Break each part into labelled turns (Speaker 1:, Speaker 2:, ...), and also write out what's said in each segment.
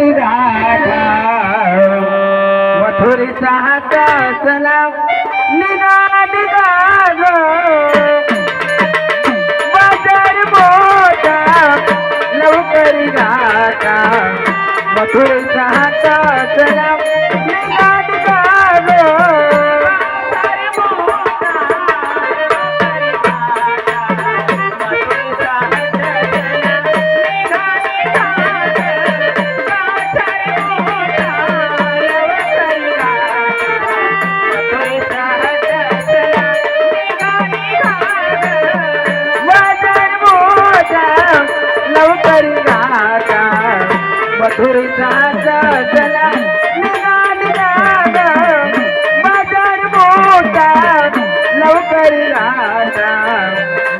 Speaker 1: लवकरी गाठा मथुरीचा हात चला निघा निघा बाजार मोठा लवकरी गाठा मथुरीचा हात चला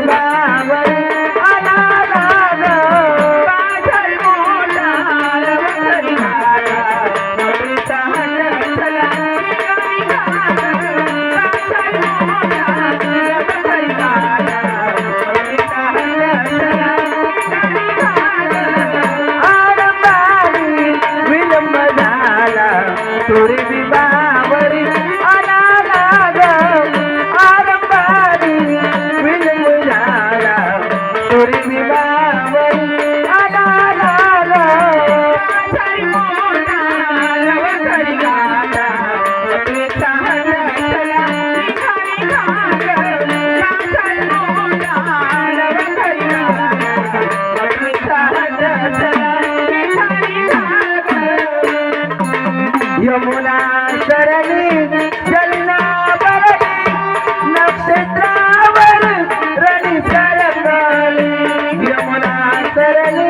Speaker 1: Bye. यमुना सरणी चलना बरणी नक्षत्रावर रणी सरकाली यमुना सरणी